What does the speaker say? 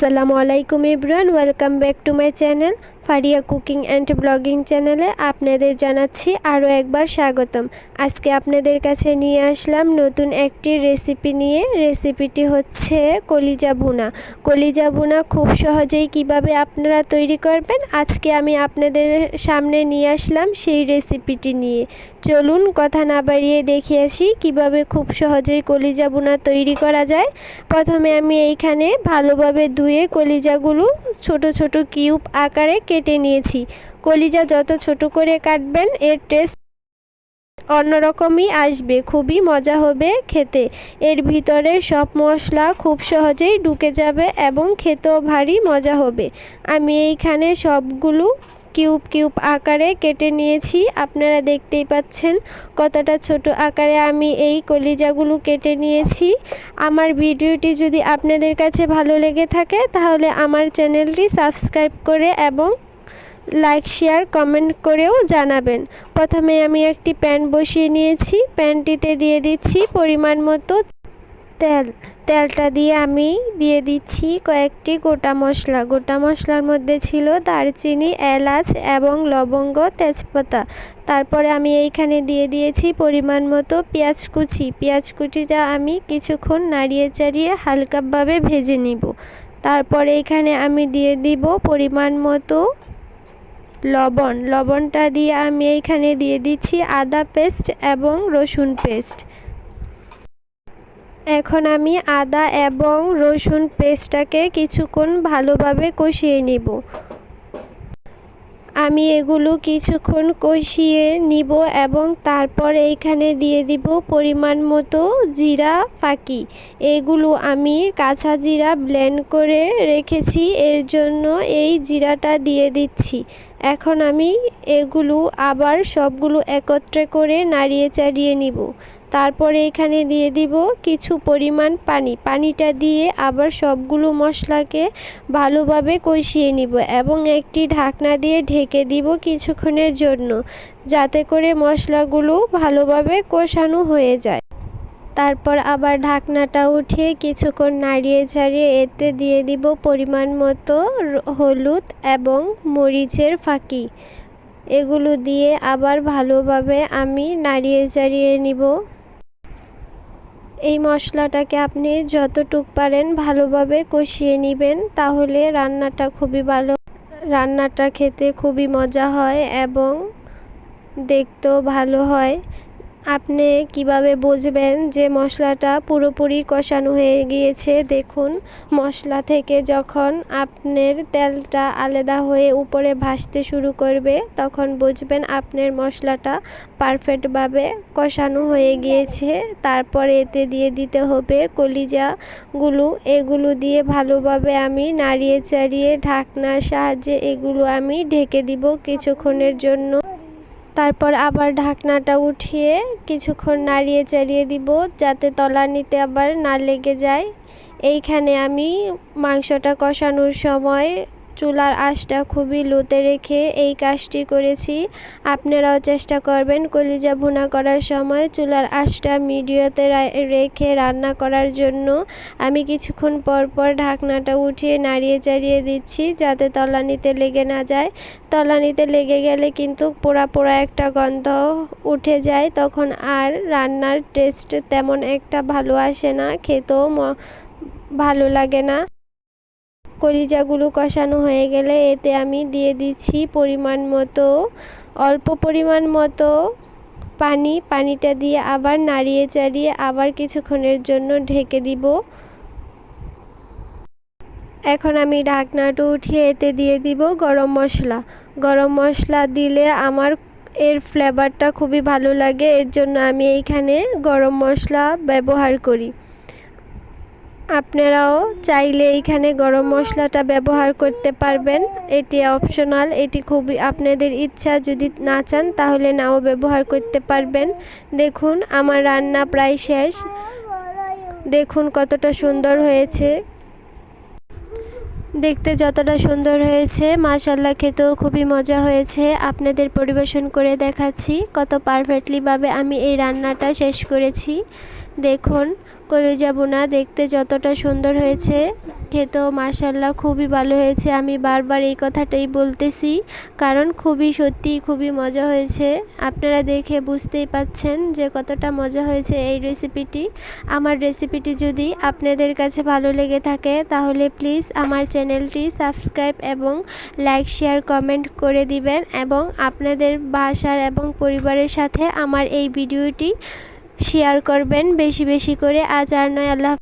আসসালামু আলাইকুম Ibran welcome back to my channel. Faria cooking and blogging চ্যানেলে আপনাদের জানাচ্ছি আরও একবার স্বাগতম। আজকে আপনাদের কাছে নিয়ে আসলাম নতুন একটি রেসিপি নিয়ে। রেসিপিটি হচ্ছে কলিজা ভুনা। কলিজা ভুনা খুব সহজেই কীভাবে আপনারা তৈরি করবেন, আজকে আমি আপনাদের সামনে নিয়ে আসলাম সেই রেসিপিটি নিয়ে। চলুন কথা না বাড়িয়ে দেখে আসি কীভাবে খুব সহজেই কলিজা ভুনা তৈরি করা যায়। প্রথমে আমি এইখানে ভালোভাবে ধুয়ে কলিজাগুলো ছোট ছোট কিউব আকারে কেটে নিয়েছি। কলিজা যত ছোট করে কাটবেন, এর টেস্ট অন্যরকমই আসবে। খুবই মজা হবে খেতে। এর ভিতরে সব মশলা খুব সহজেই ঢুকে যাবে এবং খেতেও ভারী মজা হবে। আমি এইখানে সবগুলো কিউব কিউব আকারে কেটে নিয়েছি। আপনারা দেখতেই পাচ্ছেন কতটা ছোট আকারে আমি এই কলিজাগুলো কেটে নিয়েছি। আমার ভিডিওটি যদি আপনাদের কাছে ভালো লেগে থাকে, তাহলে আমার চ্যানেলটি সাবস্ক্রাইব করে এবং লাইক, শেয়ার, কমেন্ট করেও জানাবেন। প্রথমে আমি একটি প্যান বসিয়ে নিয়েছি। প্যানটিতে দিয়ে দিচ্ছি পরিমাণ মতো তেল। তেলটা দিয়ে আমি দিয়ে দিচ্ছি কয়েকটি গোটা মশলা। গোটা মশলার মধ্যে ছিল দারচিনি, এলাচ এবং লবঙ্গ, তেজপাতা। তারপরে আমি এইখানে দিয়ে দিয়েছি পরিমাণ মতো পেঁয়াজ কুচি। পেঁয়াজ কুচিটা আমি কিছুক্ষণ নাড়িয়ে চাড়িয়ে হালকাভাবে ভেজে নিব। তারপরে এখানে আমি দিয়ে দিব পরিমাণ মতো লবণ। লবণটা দিয়ে আমি এইখানে দিয়ে দিচ্ছি আদা পেস্ট এবং রসুন পেস্ট। এখন আমি আদা এবং রসুন পেস্টটাকে কিছুক্ষণ ভালোভাবে কষিয়ে নিব। আমি এগুলো কিছুক্ষণ কষিয়ে নিব এবং তারপর এইখানে দিয়ে দিব পরিমাণ মতো জিরা ফাঁকি। এগুলো আমি কাঁচা জিরা ব্লেন্ড করে রেখেছি, এর জন্য এই জিরাটা দিয়ে দিচ্ছি। এখন আমি এগুলো আবার সবগুলো একত্রে করে নাড়িয়ে চাড়িয়ে নিব। তারপরে এখানে দিয়ে দিব কিছু পরিমাণ পানি। পানিটা দিয়ে আবার সবগুলো মশলাকে ভালোভাবে কষিয়ে নিব এবং একটি ঢাকনা দিয়ে ঢেকে দিব কিছুক্ষণের জন্য, যাতে করে মশলাগুলো ভালোভাবে কষানো হয়ে যায়। তারপর আবার ঢাকনাটা উঠিয়ে কিছুক্ষণ নাড়িয়ে ছাড়িয়ে এতে দিয়ে দিব পরিমাণ মতো হলুদ এবং মরিচের ফাঁকি। এগুলো দিয়ে আবার ভালোভাবে আমি নাড়িয়ে চাড়িয়ে নিব। এই মশলাটাকে আপনি যতটুক পারেন ভালোভাবে কষিয়ে নেবেন, তাহলে রান্নাটা খুবই ভালো, রান্নাটা খেতে খুবই মজা হয় এবং দেখতেও ভালো হয়। আপনি কীভাবে বুঝবেন যে মশলাটা পুরোপুরি কষানো হয়ে গিয়েছে? দেখুন, মশলা থেকে যখন আপনার তেলটা আলাদা হয়ে উপরে ভাসতে শুরু করবে, তখন বুঝবেন আপনার মশলাটা পারফেক্টভাবে কষানো হয়ে গিয়েছে। তারপরে এতে দিয়ে দিতে হবে কলিজাগুলো। এগুলো দিয়ে ভালোভাবে আমি নাড়িয়ে চাড়িয়ে ঢাকনার সাহায্যে এগুলো আমি ঢেকে দিব কিছুক্ষণের জন্য। তারপর আবার ঢাকনাটা উঠিয়ে কিছুক্ষণ নাড়িয়ে চাড়িয়ে দিব, যাতে তলানিতে আবার না লেগে যায়। এইখানে আমি মাংসটা কষানোর সময় চুলার আঁচটা খুবই লোতে রেখে এই কাজটি করেছি। আপনারাও চেষ্টা করবেন কলিজা ভুনা করার সময় চুলার আঁচটা মিডিয়াতে রেখে রান্না করার জন্য। আমি কিছুক্ষণ পর পর ঢাকনাটা উঠিয়ে নাড়িয়ে চাড়িয়ে দিচ্ছি যাতে তলানিতে লেগে না যায়। তলানিতে লেগে গেলে কিন্তু পোড়া পোড়া একটা গন্ধ উঠে যায়, তখন আর রান্নার টেস্ট তেমন একটা ভালো আসে না, খেতেও ভালো লাগে না। কলিজাগুলো কষানো হয়ে গেলে এতে আমি দিয়ে দিচ্ছি পরিমাণ মতো, অল্প পরিমাণ মতো পানি। পানিটা দিয়ে আবার নাড়িয়ে চাড়িয়ে আবার কিছুক্ষণের জন্য ঢেকে দিব। এখন আমি ঢাকনাটা উঠিয়ে এতে দিয়ে দিব গরম মশলা। গরম মশলা দিলে আমার এর ফ্লেভারটা খুবই ভালো লাগে, এর জন্য আমি এইখানে গরম মশলা ব্যবহার করি। আপনারাও চাইলে এইখানে গরম মশলাটা ব্যবহার করতে পারবেন। এটি অপশনাল এটি খুবই আপনাদের ইচ্ছা। যদি না চান, তাহলে নাও ব্যবহার করতে পারবেন। দেখুন, আমার রান্না প্রায় শেষ। দেখুন, কতটা সুন্দর হয়েছে। দেখতে যতটা সুন্দর হয়েছে মাশাল্লাহ খেতেও খুবই মজা হয়েছে। আপনাদের পরিবেশন করে দেখাচ্ছি কত পারফেক্টলিভাবে আমি এই রান্নাটা শেষ করেছি। দেখুন কলিজা বোনা দেখতে যতটা সুন্দর হয়েছে। খেতেও মাসাল্লাহ খুবই ভালো হয়েছে। আমি বারবার এই কথাটাই বলতেছি, কারণ খুবই সত্যি খুবই মজা হয়েছে। আপনারা দেখে বুঝতেই পাচ্ছেন যে কতটা মজা হয়েছে এই রেসিপিটি। আমার রেসিপিটি যদি আপনাদের কাছে ভালো লেগে থাকে, তাহলে প্লিজ আমার চ্যানেলটি সাবস্ক্রাইব এবং লাইক, শেয়ার, কমেন্ট করে দিবেন এবং আপনাদের বাসার এবং পরিবারের সাথে আমার এই ভিডিওটি শেয়ার করবেন বেশি বেশি করে। আজ আর নয় আল্লাহ